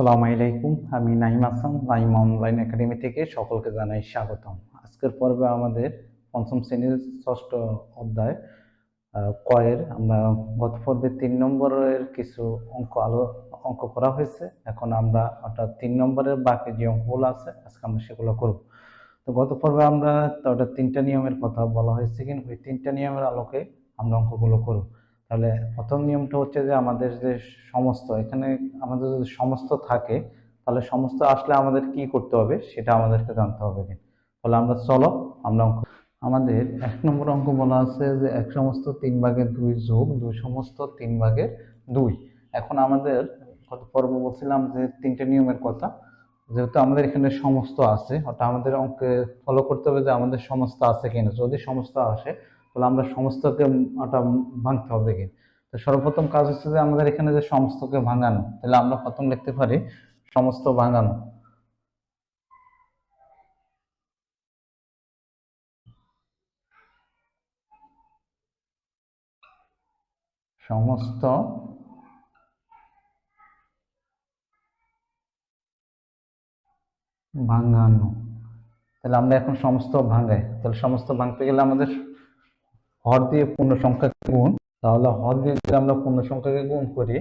আসসালামু আলাইকুম। আমি নাইম আসাম নাইম অনলাইন একাডেমি থেকে সকলকে জানাই স্বাগতম। আজকের পর্বে আমাদের পঞ্চম শ্রেণির ষষ্ঠ অধ্যায় কয়ের। আমরা গত পর্বে তিন নম্বরের কিছু অঙ্ক আলো, অঙ্ক করা হয়েছে। এখন আমরা অর্থাৎ তিন নম্বরের বাকি যে অঙ্কগুলো আছে, আজকে আমরা সেগুলো করব। তো গত পর্বে আমরা ওটা তিনটা নিয়মের কথা বলা হয়েছে কিন্তু ওই তিনটা নিয়মের আলোকে আমরা অঙ্কগুলো করব। তাহলে প্রথম নিয়মটা হচ্ছে যে আমাদের যে সমস্ত, এখানে আমাদের যদি সমস্ত থাকে, তাহলে সমস্ত আসলে আমাদের কি করতে হবে, সেটা আমাদেরকে জানতে হবে তাহলে আমরা চলো, আমরা অঙ্ক আমাদের এক নম্বর অঙ্ক বলা আছে যে এক সমস্ত তিন ভাগের দুই যোগ, দুই সমস্ত তিন ভাগের দুই। এখন আমাদের গত পর্ব বলছিলাম যে তিনটে নিয়মের কথা, যেহেতু আমাদের এখানে সমস্ত আছে, অর্থাৎ আমাদের অঙ্কে ফলো করতে হবে যে আমাদের সমস্ত আছে কিনা। যদি সমস্ত আসে তাহলে আমরা সমস্তকে ওটা ভাঙতে হবে কি? তো সর্বপ্রথম কাজ হচ্ছে যে আমাদের এখানে যে সমস্তকে ভাঙানো, তাহলে আমরা প্রথম লিখতে পারি সমস্ত ভাঙানো। সমস্ত ভাঙানো। তাহলে আমরা এখন সমস্ত ভাঙাই। তাহলে সমস্ত ভাঙতে গেলে আমাদের হর দিয়ে পূর্ণ সংখ্যাকে গুণ, তাহলে হর দিয়ে যদি আমরা পূর্ণ সংখ্যাকে গুণ করি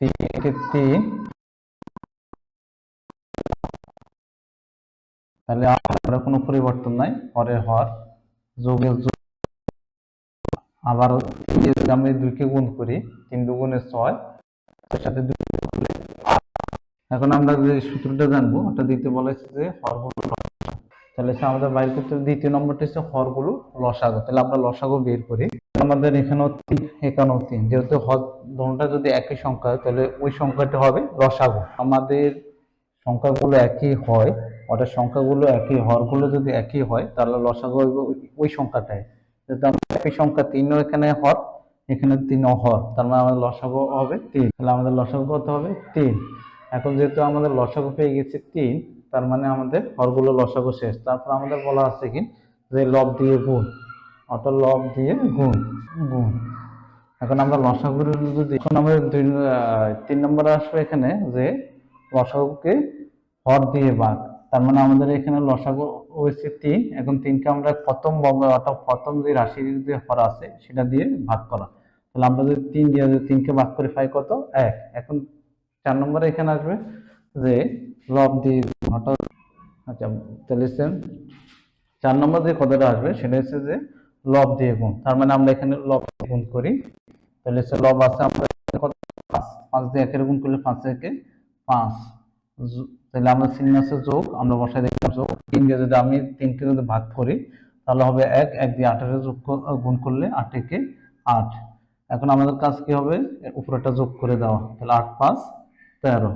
তিন তিন, তাহলে আমরা কোনো পরিবর্তন নাই হরের হর, যোগের যোগ আবার আমরা দুইকে গুণ করি, তিন দুগুণে ছয় সাথে। এখন আমরা যে সূত্রটা জানব, ওটা দিতে বলা হয়েছে যে হর লসাগু। তাহলে সে আমাদের বাইর করতে দ্বিতীয় নম্বরটা হচ্ছে হরগুলো লসাগু। তাহলে আমরা লসাগু বের করি। আমাদের এখানেও তিন এখানেও তিন। যেহেতু হর ধনটা যদি একই সংখ্যা হয়, তাহলে ওই সংখ্যাটা হবে লসাগু। আমাদের সংখ্যাগুলো একই হয়, অর্থাৎ সংখ্যাগুলো একই, হরগুলো যদি একই হয়, তাহলে লসাগু ওই- সংখ্যাটাই। যেহেতু আমরা একই সংখ্যা তিনও এখানে হর, এখানে তিনও হর, তার মানে আমাদের লসাগু হবে তিন। তাহলে আমাদের লসাগু কত হবে? তিন। এখন যেহেতু আমাদের লসাগু পেয়ে গেছে তিন তার মানে আমাদের হরগুলো লসাগু শেষ। তারপর আমাদের বলা আছে কি? যে লব দিয়ে গুণ। অর্থাৎ লব দিয়ে গুণ গুণ। এখন আমরা লসাগুর যদি এখন আমাদের দুই তিন নম্বর আসবে এখানে যে লসাগুকে হর দিয়ে ভাগ। তার মানে আমাদের এখানে লসাগু হয়েছে তিন এখন তিনকে আমরা প্রথম বর্গ, অর্থাৎ প্রথম যে রাশির যে হর আছে, সেটা দিয়ে ভাগ করা। তাহলে আমরা যদি তিন দিয়ে যদি তিনকে ভাগ করে, পাই কত? এক। এখন চার নম্বরে এখানে আসবে যে লব দিয়ে অর্থাৎ আচ্ছা তাহলে same চার নম্বর যে কথাটা আসবে, সেটা হচ্ছে যে লব দিয়ে গুণ। তার মানে আমরা এখানে লব গুণ করি। তাহলে হচ্ছে লব আছে, আমরা পাঁচ। পাঁচ দিয়ে একের গুণ করলে পাঁচ একে পাঁচ। তাহলে আমরা চিহ্ন আছে যোগ, আমরা বসাই দেখলাম যোগ তিন দিয়ে যদি আমি তিনকে যদি ভাগ করি, তাহলে হবে এক। এক দিয়ে আঠারো যোগ গুণ করলে আট একে আট। এখন আমাদের কাজ কি হবে? উপরেটা যোগ করে দেওয়া। তাহলে আট পাঁচ তেরো।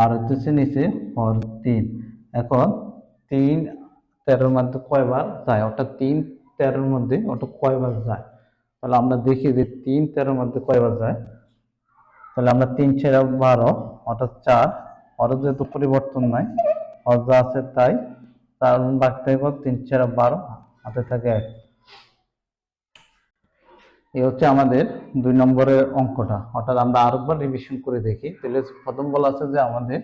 আর হচ্ছে নিচে হর তিন। এখন তিন তেরোর মধ্যে কয়বার যায়? অর্থাৎ তিন তেরোর মধ্যে ওটা কয়বার যায়? তাহলে আমরা দেখি যে তিন তেরোর মধ্যে কয়বার যায়? তাহলে আমরা তিন ছেড়া বারো, অর্থাৎ চার। হরের যেহেতু পরিবর্তন নাই, হর আছে তাই, তার বাকি থেকে তিন ছেড়া বারো, হাতে থাকে এক। এই হচ্ছে আমাদের দুই নম্বরের অঙ্কটা। অর্থাৎ আমরা আরেকবার রিভিশন করে দেখি। তাহলে প্রথম বলা আছে যে আমাদের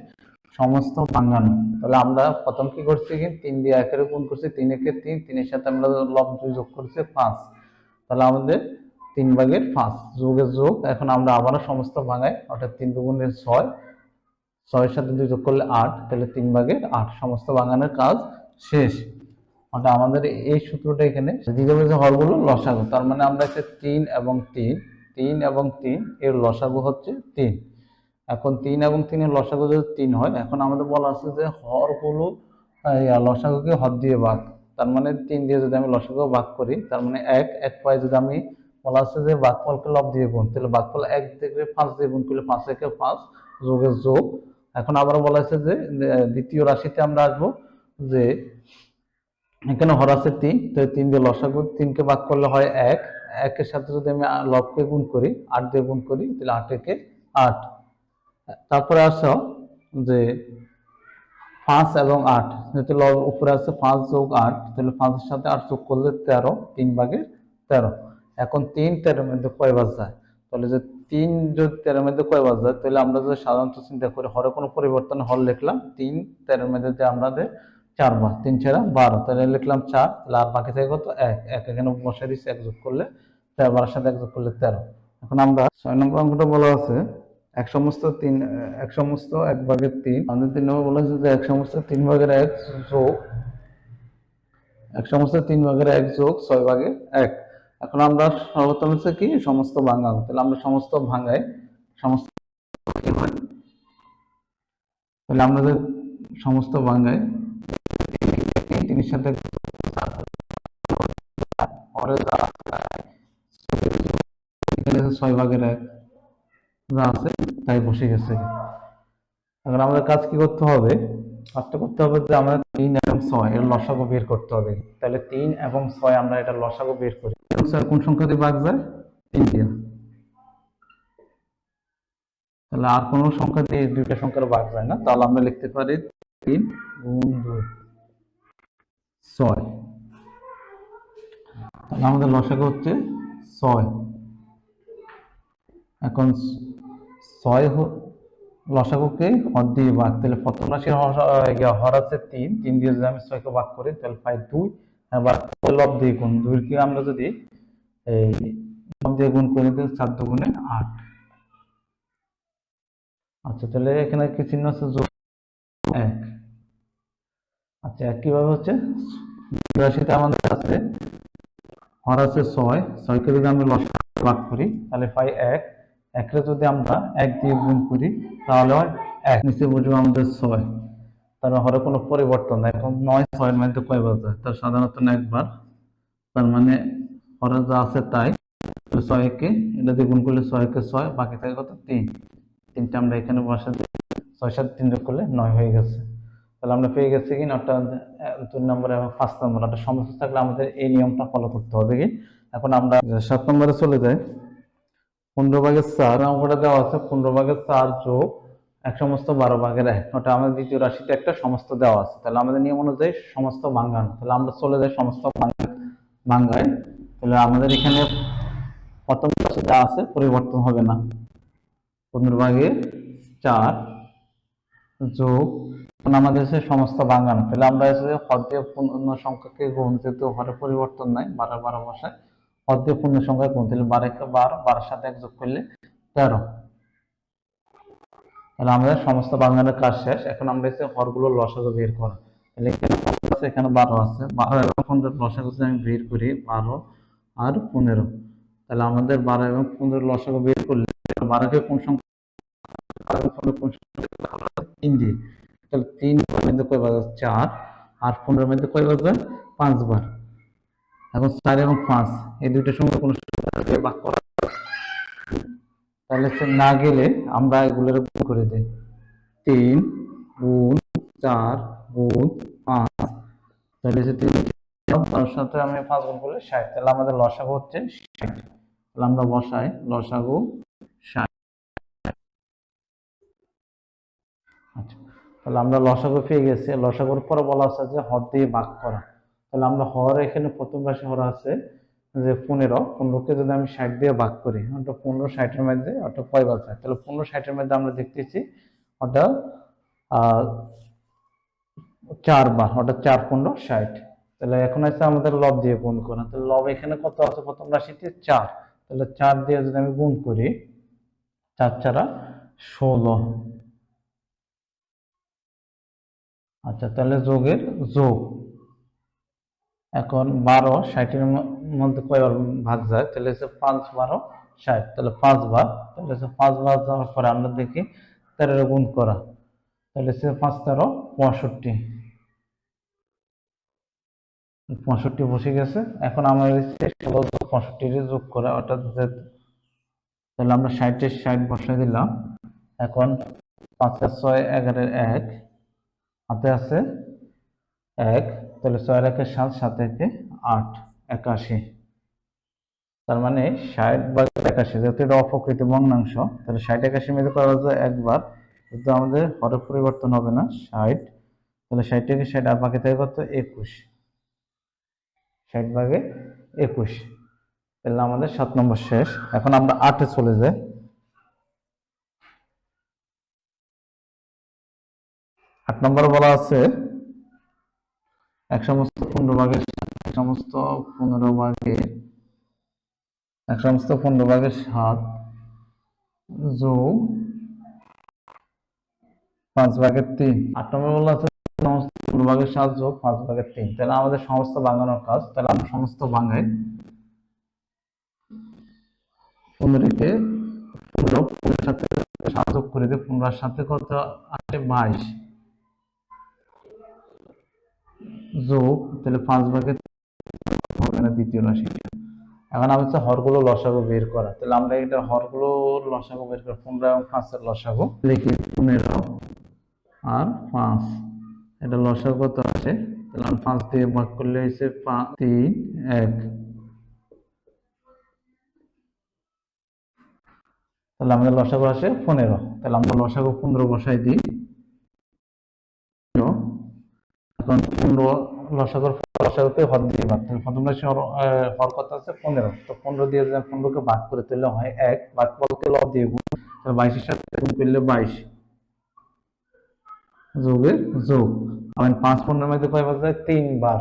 সমস্ত ভাঙানো তাহলে আমরা প্রথম কি করছি কি তিন দিয়ে একের গুণ করছি, তিন একে তিন, তিনের সাথে আমরা লব দুই যোগ করছি পাঁচ। তাহলে আমাদের তিন ভাগের পাঁচ যোগের যোগ, এখন আমরা আবারও সমস্ত ভাঙাই, অর্থাৎ তিন দুগুণের ছয়, ছয়ের সাথে দুই যোগ করলে আট, তাহলে তিন ভাগের আট। সমস্ত ভাঙানোর কাজ শেষ। অর্থাৎ আমাদের এই সূত্রটা এখানে দ্বিতীয় হরগুলো লসাগু। তার মানে আমরা হচ্ছে তিন এবং তিন তিন এবং তিন, এর লসাগু হচ্ছে তিন। এখন তিন এবং তিনের লসাগু যদি তিন হয়, এখন আমাদের বলা আছে যে হরগুলো লসাগুকে হর দিয়ে ভাগ। তার মানে তিন দিয়ে যদি আমি লসাগু ভাগ করি, তার মানে এক এক পায়ে যদি আমি বলা আছে যে ভাগফলকে লব দিয়ে গুণ, তাহলে ভাগফল এক থেকে পাঁচ দিয়ে গুণ করলে পাঁচ একে পাঁচ যোগের যোগ। এখন আবার বলা আছে যে দ্বিতীয় রাশিতে আমরা আসব যে এখানে হর আছে তিন, তো তিন দিয়ে লসাগু, তিনকে ভাগ করলে হয় এক। একের সাথে যদি আমি লবকে গুণ করি, আট দিয়ে গুণ করি, তাহলে আট একে আট। তারপরে আসো যে পাঁচ এবং আট, যেহেতু লব উপরে আছে পাঁচ যোগ আট, তাহলে পাঁচের সাথে আট যোগ করলে তেরো, তিন ভাগে তেরো। এখন তিন তেরোর মধ্যে কয়বার যায়? তাহলে যে তিন যদি তেরোর মধ্যে কয় বার যায়, তাহলে আমরা যদি সাধারণত চিন্তা করি, হরে কোনো পরিবর্তন হল লিখলাম, তিন তেরোর মধ্যে যে আমাদের চারবার তিন ছেড়া, বারো। তাহলে লিখলাম চার, তাহলে আর বাকি থেকে কত? এক। এক এখানে বসে দিচ্ছি এক যোগ করলে তেরো, বারোর সাথে এক যোগ করলে তেরো। এখন আমরা ছয় নম্বর অঙ্কটা বলা আছে, এক সমস্ত তিন, এক সমস্ত এক ভাগের তিন আমাদের তিন নম্বর বলা যে এক সমস্ত তিন ভাগের এক যোগ, এক সমস্ত তিন ভাগের এক যোগ ছয় ভাগের এক। এখন আমরা সর্বপ্রথম হচ্ছে কি? সমস্ত ভাঙাবো তাহলে আমরা সমস্ত ভাঙাই, সমস্ত তাহলে আমরা সমস্ত তিনের সাথে ছয় ভাগের এক যা আছে, তাই বসে গেছে। এখন আমাদের কাজ কি করতে হবে? কাজটা করতে হবে যে তিন এবং ছয়, এর বের করতে হবে। তাহলে তিন এবং ছয় আমরা এটা লসাগু বের করি। কোন সংখ্যা দিয়ে ভাগ যায়? তিন দিয়ে। তাহলে আর কোনো সংখ্যা দিয়ে দুইটা সংখ্যার ভাগ যায় না। তাহলে আমরা লিখতে পারি তিন গুণ দুই। ছয়। তাহলে আমাদের লসাগু হচ্ছে ছয়। এখন ছয় লসাগুকে হর দিয়ে ভাগ, তাহলে প্রথম রাশির হর- আছে তিন। তিন দিয়ে যদি আমি ছয়কে ভাগ করি, তাহলে পাই দুই। আবার লব দিয়ে গুণ দুইকে আমরা যদি এই লব দিয়ে গুণ করি, তাহলে চার দুগুণে আট। আচ্ছা তাহলে এখানে কি চিহ্ন আছে? এক। আচ্ছা এক কীভাবে হচ্ছে রাশিতে আমাদের আছে। হর আছে ছয়। ছয়কে যদি আমরা ভাগ করি, তাহলে পাই এক। একরে যদি আমরা এক দিয়ে গুণ করি, তাহলে হয় এক। নিচে বুঝব আমাদের ছয়। তার হরে কোনো পরিবর্তন এখন নয় ছয়ের বাজে তার সাধারণত একবার। তার মানে হরে যা আছে তাই। ছয়কে এটা দিয়ে গুণ করলে ছয়কে ছয়, বাকি থাকে কত? তিন। তিনটা আমরা এখানে বসে দিই। ছয় সাত তিন করলে নয় হয়ে গেছে। তাহলে আমরা পেয়ে গেছি কি নটা দুই নম্বর এবং পাঁচ নম্বর। একটা সমস্যা থাকলে আমাদের এই নিয়মটা ফলো করতে হবে কি? এখন আমরা সাত নম্বরে চলে যাই। পনেরো ভাগের চার অঙ্কটা দেওয়া আছে। পনেরো ভাগের চার যোগ এক সমস্ত বারো ভাগের এক। ওটা আমাদের দ্বিতীয় রাশিতে একটা সমস্ত দেওয়া আছে। তাহলে আমাদের নিয়ম অনুযায়ী সমস্ত ভাঙ্গান। তাহলে আমরা চলে যাই সমস্ত ভাঙ্গা- ভাঙ্গায়। তাহলে আমাদের এখানে প্রথম রাশি যা আছে পরিবর্তন হবে না। পনেরো ভাগের চার যোগ আমাদের সমস্ত বাঙ্গানো তাহলে আমরা হচ্ছে হর দিয়ে পূর্ণ সংখ্যাকে গুণ যেহেতু হরে পরিবর্তন নাই, বারো বারো বসায় হর দিয়ে পূর্ণ সংখ্যা গুণ তাহলে বারো একে বারো, বারোর সাথে এক যোগ করলে তেরো। তাহলে আমাদের সমস্ত বাঙ্গানোর কাজ শেষ। এখন আমরা হচ্ছে হরগুলো লসাগু বের করা। তাহলে এখানে বারো আছে। বারো এবং আমি বের করি, বারো আর পনেরো। তাহলে আমাদের বারো এবং পনেরো লসাগু বের করলে বারোকে কোন সংখ্যা? কোন সংখ্যা? তিন দিয়ে। তাহলে তিন মধ্যে কয় বাজার চার আর পনেরোর মধ্যে কয় বাজার পাঁচবার এখন চার এবং পাঁচ, এই দুইটার সঙ্গে কোনো ভাগ করা। যায় তাহলে না গেলে আমরা এগুলোর গুণ করে দিই। তিন গুণ চার গুণ পাঁচ। তাহলে তিন তার সাথে আমি পাঁচ গুণ করলে ষাট। তাহলে আমাদের লসাগু হচ্ছে ষাট। তাহলে আমরা বসাই লসাগু তাহলে আমরা লসাগু পেয়ে গেছি। লসাগুর পরে বলা আছে যে হর দিয়ে ভাগ করা। তাহলে আমরা হর এখানে প্রথম রাশি হর আছে যে পনেরো। পনেরোকে যদি আমি ষাট দিয়ে ভাগ করি ওটা পনেরো ষাটের মধ্যে ওটা কয় বাজার তাহলে পনেরো ষাটের মধ্যে আমরা দেখতেছি ওটা আহ, চার বার ওটা চার পনেরো ষাট। তাহলে এখন আছে আমাদের লব দিয়ে গুণ করা। তাহলে লব এখানে কত আছে? প্রথম রাশিতে চার। তাহলে চার দিয়ে যদি আমি গুণ করি চার চারা ষোলো। আচ্ছা তাহলে যোগের যোগ। এখন বারো, ষাটের মধ্যে কয়বার ভাগ যায়? তাহলে হচ্ছে পাঁচ, বারো, ষাট। তাহলে পাঁচ পাঁচবার তাহলে হচ্ছে পাঁচ পাঁচবার যাওয়ার পরে আমরা দেখি তেরো গুণ করা। তাহলে হচ্ছে পাঁচ, তেরো, পঁয়ষট্টি। পঁয়ষট্টি বসে গেছে। এখন হচ্ছে ষোলো পঁয়ষট্টির যোগ করা, অর্থাৎ তাহলে আমরা ষাটের ষাট বসাই দিলাম। এখন পাঁচের ছয় এগারোর এক। হাতে আছে এক, তাহলে ছয় একে সাত সাত একে আট, একাশি। তার মানে ষাট বা একাশি, যেহেতু এটা অপ্রকৃত ভগ্নাংশ, তাহলে ষাট একাশি মধ্যে করা যায় একবার। কিন্তু আমাদের হরের পরিবর্তন হবে না, ষাট। তাহলে ষাট থেকে ষাট আর বাকি থেকে কত? একুশ। ষাট ভাগে একুশ। তাহলে আমাদের সাত নম্বর শেষ। এখন আমরা আটে চলে যাই। আট নম্বরে বলা আছে, এক সমস্ত পনেরো ভাগের এক সমস্ত পনেরো ভাগের, এক সমস্ত পনেরো ভাগের সাত যোগ পাঁচ ভাগের তিন। আট নম্বর বলা আছে, সমস্ত পনেরো ভাগের সাত যোগ পাঁচ ভাগের তিন। তাহলে আমাদের সমস্ত ভাঙানোর কাজ, তাহলে আমরা সমস্ত ভাঙাই। পনেরোকে পনেরো, পনেরোর সাথে সাত যোগ করে দিই পনেরোর সাথে কত? আসে বাইশ। যোগ, তাহলে পাঁচ ভাগের হবে না দ্বিতীয় রাশি এখন আমি হচ্ছে হরগুলো লসাগু বের করা। তাহলে আমরা এটা হরগুলো লসাগু বের করা পনেরো এবং পাঁচের লসাগু লিখি পনেরো আর পাঁচ। এটা লসাগু কত আছে? তাহলে আমি পাঁচ দিয়ে ভাগ করলে হয়েছে পাঁচ তিন, এক। তাহলে আমাদের লসাগু আসে পনেরো। তাহলে আমরা লসাগু পনেরো বসাই দিই। এখন পনেরো লসাগুর লসাগুতে হর দিয়ে হর কত আছে পনেরো। তো পনেরো দিয়ে পনেরোকে করে তাহলে হয় এক। ভাগ বলতে লব দিয়ে গুণ। তাহলে বাইশের সাথে গুণ করলে বাইশ। যোগের যোগ। আমি পাঁচ পনেরোর মধ্যে কয়বার যায় তিনবার।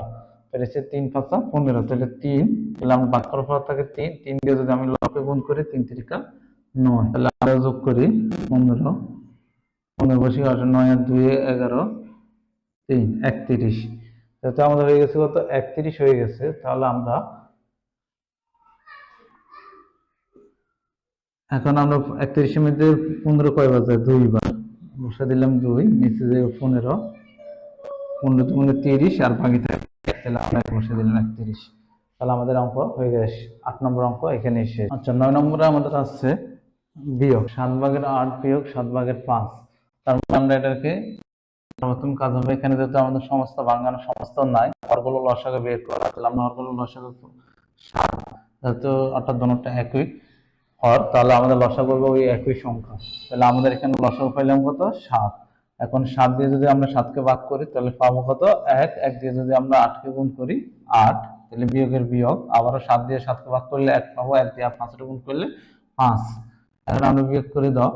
সে তিন পাঁচা পনেরো, তাহলে তিন। তাহলে আমরা করার পর থাকে তিন। তিন দিয়ে যদি আমি লবকে গুণ করি, তিন তিরিকা নয়। তাহলে আমরা যোগ করি, পনেরো। পনেরো বসে নয় আর দুই, এগারো। তিন, একত্রিশ। যেহেতু আমাদের হয়ে গেছে কত? একত্রিশ হয়ে গেছে, তাহলে আমরা এখন আমরা একত্রিশের মধ্যে পনেরো কয় বাজে? দুইবার বসে দিলাম দুই, নিচে যে পনেরো পনেরো পনেরো তিরিশ, আর বাকি থাকে তাহলে আমরা বসে দিলাম একত্রিশ। তাহলে আমাদের অঙ্ক হয়ে গেছে। আট নম্বর অঙ্ক এখানে শেষ। আচ্ছা নয় নম্বরে আমাদের আসছে বিয়োগ, সাত ভাগের আট বিয়োগ, সাত ভাগের পাঁচ। তার মানে আমরা এটাকে নতুন কাজ হবে। এখানে যেহেতু আমাদের সমস্ত বাঙানো সমস্ত নাই হরগুলো লসাগু বের করা তাহলে আমরা হরগুলো লসাগু সাত, যেহেতু অর্থাৎ দোনোটা একই হর তাহলে আমাদের লসাগু হবে ওই একই সংখ্যা। তাহলে আমাদের এখানে লসাগু পাইলাম কত? সাত। এখন সাত দিয়ে যদি আমরা সাতকে ভাগ করি, তাহলে পাবো কত? এক। এক দিয়ে যদি আমরা আটকে গুণ করি, আট, তাহলে বিয়োগের বিয়োগ। আবারও সাত দিয়ে সাতকে ভাগ করলে এক পাবো, এক দিয়ে পাঁচটা গুণ করলে পাঁচ। এখন আমরা বিয়োগ করে দাও।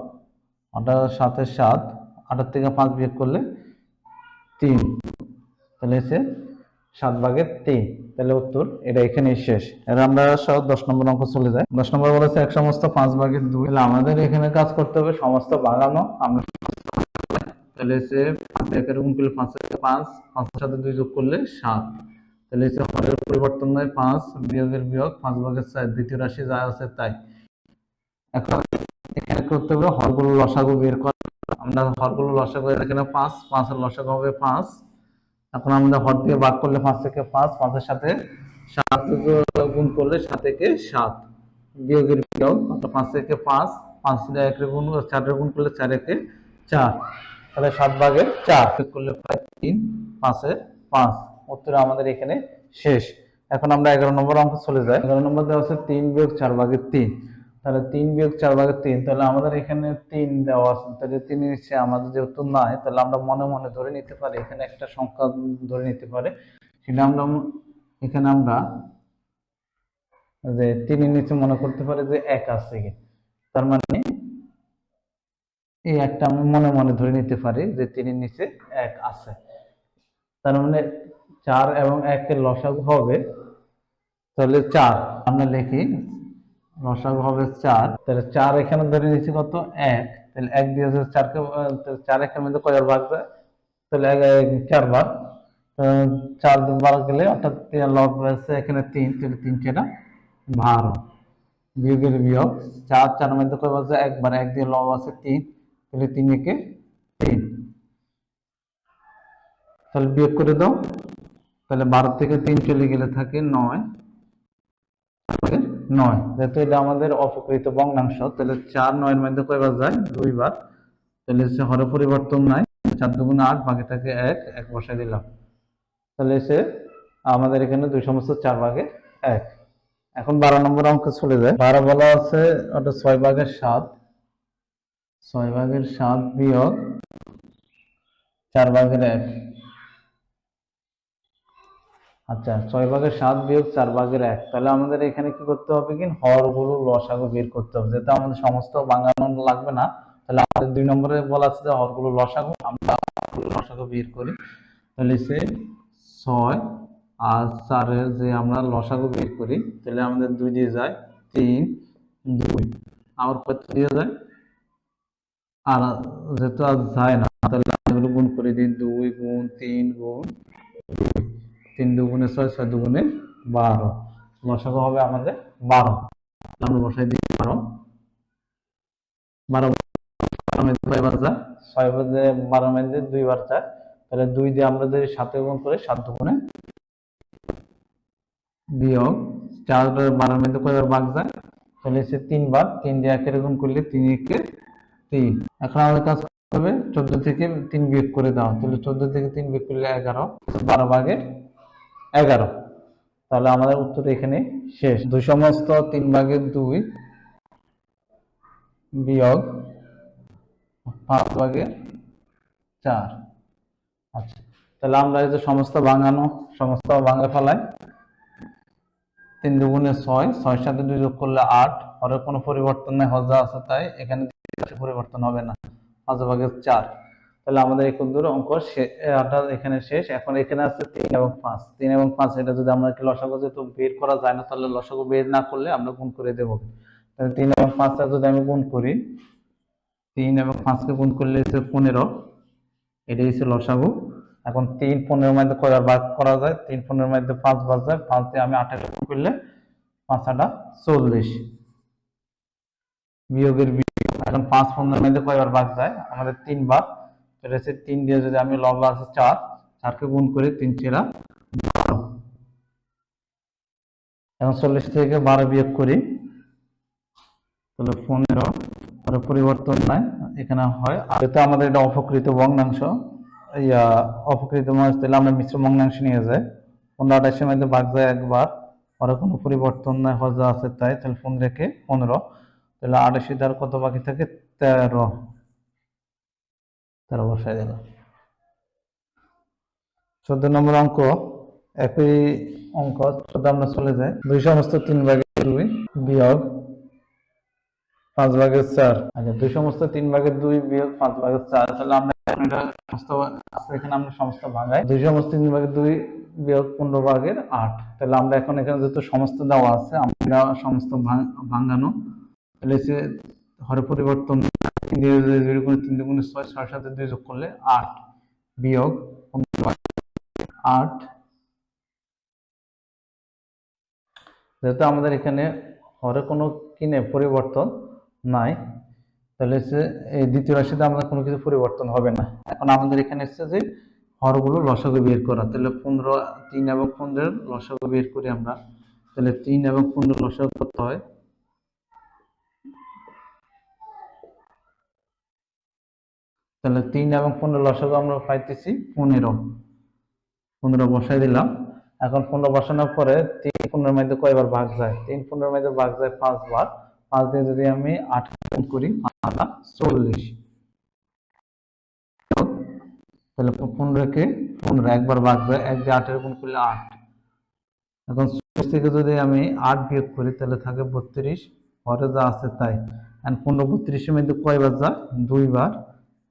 অর্থাৎ সাতের সাত, আটের থেকে পাঁচ বিয়োগ করলে তিন। তাহলে এসে সাত ভাগের তিন। তাহলে উত্তর এটা এখানেই শেষ। এবার আমরা সব দশ নম্বর অঙ্ক চলে যাই। দশ নম্বর বলেছে এক সমস্ত পাঁচ ভাগের দুই। তাহলে আমাদের এখানে কাজ করতে হবে সমস্ত বাগানো। আমরা তাহলে একের করলে পাঁচ পাঁচ, পাঁচের সাথে দুই যোগ করলে সাত। তাহলে এসে হরের পরিবর্তন নয় পাঁচ বিয়োগের বিয়োগ, পাঁচ ভাগের চার দ্বিতীয় রাশি যা আছে তাই। এখন এখানে করতে হবে হরগুলো লসাগু বের করা। আমরা হরগুলো লসাগু এখানে পাঁচ, পাঁচের লসাগু হবে পাঁচ। এখন আমরা হর দিয়ে ভাগ করলে পাঁচ থেকে পাঁচ, পাঁচের সাথে সাত গুণ করলে সাত থেকে সাত। বিয়োগের বিয়োগ পাঁচ থেকে পাঁচ পাঁচ দিয়ে একের গুণ চারের গুণ করলে চার একে চার। তাহলে সাত ভাগের চার করলে প্রায় তিন, পাঁচে পাঁচ। উত্তর আমাদের এখানে শেষ। এখন আমরা এগারো নম্বর অঙ্ক চলে যাই। এগারো নম্বর দেওয়া হচ্ছে তিন বিয়োগ চার ভাগের তিন। তাহলে তিন বিয়োগ চার ভাগের তিন, তাহলে আমাদের এখানে তিন দেওয়া আছে, তাহলে তিন নিচে আমাদের যেহেতু নাই, তাহলে আমরা মনে মনে ধরে নিতে পারি, এখানে একটা সংখ্যা ধরে নিতে পারে। সেটা আমরা এখানে আমরা যে তিনের নিচে মনে করতে পারি যে এক আছে তার মানে এই একটা আমি মনে মনে ধরে নিতে পারি যে তিনের নিচে এক আছে। তার মানে চার এবং একের লসাগু হবে, তাহলে চার, আমরা লিখি লসাগু হবে চার। তাহলে চার এখানে ধরে নিচ্ছি কত? এক। তাহলে এক দিয়ে যদি চারকে চার একের মধ্যে কয়বার ভাগ যায়? তাহলে চারবার চার বার গেলে অর্থাৎ লব রয়েছে এখানে তিন, তাহলে তিন চেটা বারো। বিয়োগের বিয়োগ চার চার মধ্যে কয়বার যায় একবার এক দিয়ে লব আছে তিন, তাহলে তিন একে তিন। তাহলে বিয়োগ করে দাও। তাহলে বারো থেকে তিন চলে গেলে থাকে নয়। নয়। যেহেতু এটা আমাদের অপকৃত ভগ্নাংশ, তাহলে চার নয়ের মধ্যে কয়বার যায়? দুইবার। তাহলে সে হরে পরিবর্তন নাই, চার দুগুণ আট, বাকি থাকে এক এক বসাই দিলাম। তাহলে সে আমাদের এখানে দুই সমস্ত চার ভাগে এক। এখন বারো নম্বর অঙ্ক চলে যায়। বারো বলা আছে ওটা ছয় ভাগের সাত। ছয় ভাগের সাত বিয়োগ চার ভাগের এক। আচ্ছা ছয় ভাগের সাত বিয়োগ চার ভাগের এক। তাহলে আমাদের এখানে কি করতে হবে কি? হরগুলো লসাগু বের করতে হবে। যেহেতু আমাদের সমস্ত বাঙানো লাগবে না, তাহলে আমাদের দুই নম্বরে বলা আছে যে হরগুলো লসাগু, আমরা লসাগু বের করি। তাহলে সে ছয় আর চারের যে আমরা লসাগু বের করি, তাহলে আমাদের দুই দিয়ে যায় তিন, দুই। আবার কত দিয়ে যায়? আর যেহেতু আর যায় না, তাহলে গুণ করে দিই দুই গুণ তিন গুণ তিন দুগুণে ছয় ছয় দুগুণে বারো। লসাগু হবে আমাদের বারো। বসাই দিই বারো। বারো বারো মধ্যে কয়বার যায় বাজে বারো যায় তাহলে দুই দিয়ে আমরা যদি সাথে গুণ করে, সাত দুগুণে বিয়োগ চার বারোর মধ্যে কয়বার ভাগ যায়? তাহলে সে তিনবার তিন দিয়ে একের গুণ করলে তিন একে তিন। এখন আমাদের কাজ হবে, চোদ্দ থেকে তিন বিয়োগ করে দাও। তাহলে চোদ্দ থেকে তিন বিয়োগ করলে এগারো। বারো ভাগে এগারো। তাহলে আমাদের উত্তর এখানে শেষ। দুই সমস্ত তিন ভাগের দুই বিয়োগ পাঁচ ভাগের চার। আচ্ছা তাহলে আমরা এই যে সমস্ত ভাঙানো, সমস্ত ভাঙে ফেলাই, তিন দুগুণে ছয় ছয়ের সাথে দুই যোগ করলে আট। পরে কোনো পরিবর্তন নেই, হজা আছে তাই এখানে পরিবর্তন হবে না, পাঁচ ভাগের চার। তাহলে আমাদের এই ক্ষুদ্র অঙ্ক আটা এখানে শেষ। এখন এখানে আছে তিন এবং পাঁচ। তিন এবং পাঁচ এটা যদি আমরা লসাগু যেহেতু বের করা যায় না, তাহলে লসাগু বের না করলে আমরা গুণ করে দেবো। তাহলে তিন এবং পাঁচটা যদি আমি গুণ করি, তিন এবং পাঁচকে গুণ করলে পনেরো। এটা হচ্ছে লসাগু। এখন তিন পনেরোর মধ্যে কয়বার ভাগ করা যায়? তিন পনেরোর মধ্যে পাঁচ ভাগ যায়। পাঁচ দিয়ে আমি আঠারো গুণ করলে পাঁচ আটা চল্লিশ। বিয়োগের বিয়োগ এখন পাঁচ পনেরোর মধ্যে কয়বার ভাগ যায়? আমাদের তিনবার সেটা তিন দিয়ে যদি আমি লব আছে চার, চারকে গুণ করি তিন চেরা বারো। এখন চল্লিশ থেকে বারো বিয়োগ করি, তাহলে পনেরো। পরে পরিবর্তন নাই, এখানে হয় আর যেহেতু আমাদের এটা অপকৃত ভগ্নাংশ, ইয়া, অপকৃত মাস তাহলে আমরা মিশ্র ভগ্নাংশ নিয়ে যাই। পনেরো আঠাশের মধ্যে ভাগ যায় একবার, পরে কোনো পরিবর্তন নাই হজা আছে তাই, তাহলে পনেরো রেখে পনেরো। তাহলে আঠাশি দ্বার কত বাকি থাকে? তেরো। তেরো দিলাম চোদ্দ নম্বর অঙ্ক, একই অঙ্ক, চোদ্দ আমরা চলে দুই সমস্ত তিন ভাগের দুই বিয়োগ পাঁচ ভাগের চার। আচ্ছা দুই সমস্ত তিন ভাগের দুই বিয়োগ পাঁচ ভাগের চার, তাহলে আমরা এখন আমরা সমস্ত ভাঙাই দুই সমস্ত তিন ভাগের দুই বিয়োগ পনেরো ভাগের আট। তাহলে আমরা এখন এখানে যেহেতু সমস্ত দেওয়া আছে, আমরা সমস্ত ভাঙ- ভাঙানো। তাহলে হরে পরিবর্তন তিন দিয়ে ছয় ছয়ের সাথে দুই যোগ করলে আট বিয়োগ পনেরো আট যেহেতু আমাদের এখানে হরে কোনো কিনে পরিবর্তন নাই, তাহলে হচ্ছে এই দ্বিতীয় রাশিতে আমাদের কোনো কিছু পরিবর্তন হবে না। এখন আমাদের এখানে এসছে যে হরগুলো লসাগু বের করা, তাহলে পনেরো, তিন এবং পনেরোর লসাগু বের করি আমরা, তাহলে তিন এবং পনেরো লসাগু করতে হয় তাহলে তিন এবং পনেরো লসাগু আমরা পাইতেছি পনেরো। পনেরো বসাই দিলাম। এখন পনেরো বসানোর পরে তিন পনেরোর মধ্যে কয়বার ভাগ যায়? তিন পনেরোর মধ্যে ভাগ যায় পাঁচবার। পাঁচ দিয়ে যদি আমি আট করি, আটা চল্লিশ। তাহলে পনেরোকে পনেরো, একবার ভাগ যায় এক দিয়ে আটের গুণ করলে আট। এখন চল্লিশ থেকে যদি আমি আট বিয়োগ করি, তাহলে থাকে বত্রিশ। পরে যা আছে তাই। এখন পনেরো বত্রিশের মধ্যে কয়বার যায়? দুইবার।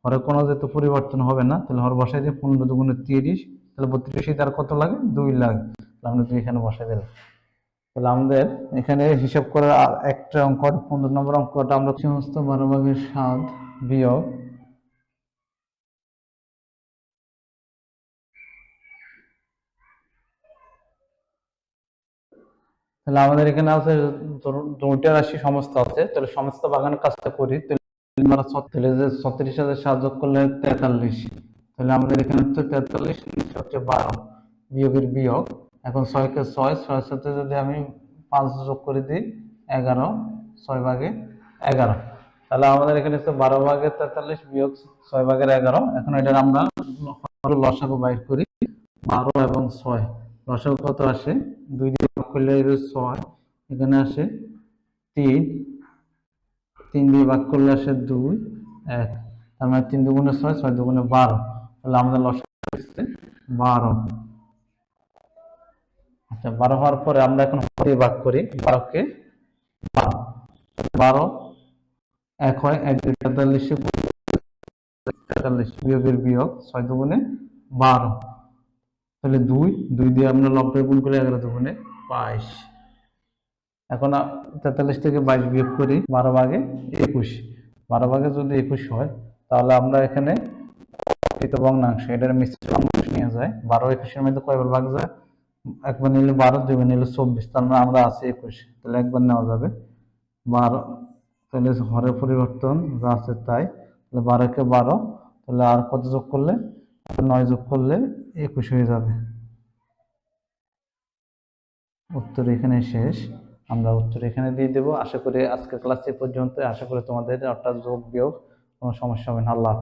পরে কোনো যেহেতু পরিবর্তন হবে না, তাহলে হর বসাই দিয়ে পনেরো দুগুণে তিরিশ, তাহলে বত্রিশে তার কত লাগে? দুই তাহলে আমরা দুই এখানে বসাই দিলাম। তাহলে আমাদের এখানে হিসাব করার আর একটা অঙ্ক পনেরো নম্বর অঙ্কটা আমরা সমস্ত বারো ভাগের সাত বিয়োগ তাহলে আমাদের এখানে আছে দুইটা রাশি সমস্ত আছে, তাহলে সমস্ত বাগানের কাজটা করি তাহলে আমরা ছ- তাহলে যে ছত্রিশ হাজার সাত যোগ করলে তেতাল্লিশ। তাহলে আমাদের এখানে হচ্ছে তেতাল্লিশ হচ্ছে বারো বিয়োগের বিয়োগ। এখন ছয়কে ছয়, ছয়ের সাথে যদি আমি পাঁচ যোগ করে দিই, এগারো, ছয় ভাগে এগারো। তাহলে আমাদের এখানে হচ্ছে বারো ভাগে তেতাল্লিশ বিয়োগ ছয় ভাগের এগারো। এখন এটা আমরা লসাগু বাইর করি, বারো এবং ছয়। লসাগু কত আসে? দুই দিয়ে ভাগ করলে ছয়, এখানে আসে তিন। তিন দিয়ে ভাগ করলে আসে দুই, এক। তার মানে তিন দুগুণে ছয় ছয় দুগুণে বারো। তাহলে আমাদের হচ্ছে বারো। আচ্ছা বারো হওয়ার পরে আমরা এখন দিয়ে ভাগ করি বারোকে বারো। বারো, এক হয় এক দুই তেতাল্লিশে তেতাল্লিশ বিয়োগের বিয়োগ ছয় দুগুণে বারো। তাহলে দুই দুই দিয়ে আমরা লব্ধের গুণ করে এগারো দুগুণে বাইশ। এখন তেতাল্লিশ থেকে বাইশ বিয়োগ করি বারো ভাগে একুশ। বারো ভাগে যদি একুশ হয়, তাহলে আমরা এখানে কৃত ভগ্নাংশ, এটার মিশ্র অংশ নিয়ে যায়। বারো একুশের মধ্যে কয়বার ভাগ যায়? একবার নিলে বারো, দুইবার নিলে চব্বিশ, তার মানে আমরা আছি একুশ। তাহলে একবার নেওয়া যাবে। বারো, তাহলে হরের পরিবর্তন যা আছে তাই। তাহলে বারোকে বারো, তাহলে আর কত যোগ করলে? নয় যোগ করলে একুশ হয়ে যাবে। উত্তর এখানে শেষ। আমরা উত্তর এখানে দিয়ে দেবো। আশা করি আজকের ক্লাস এ পর্যন্ত। আশা করি তোমাদের অর্থাৎ যোগ বিয়োগ কোনো সমস্যা হবে না। আল্লাহ।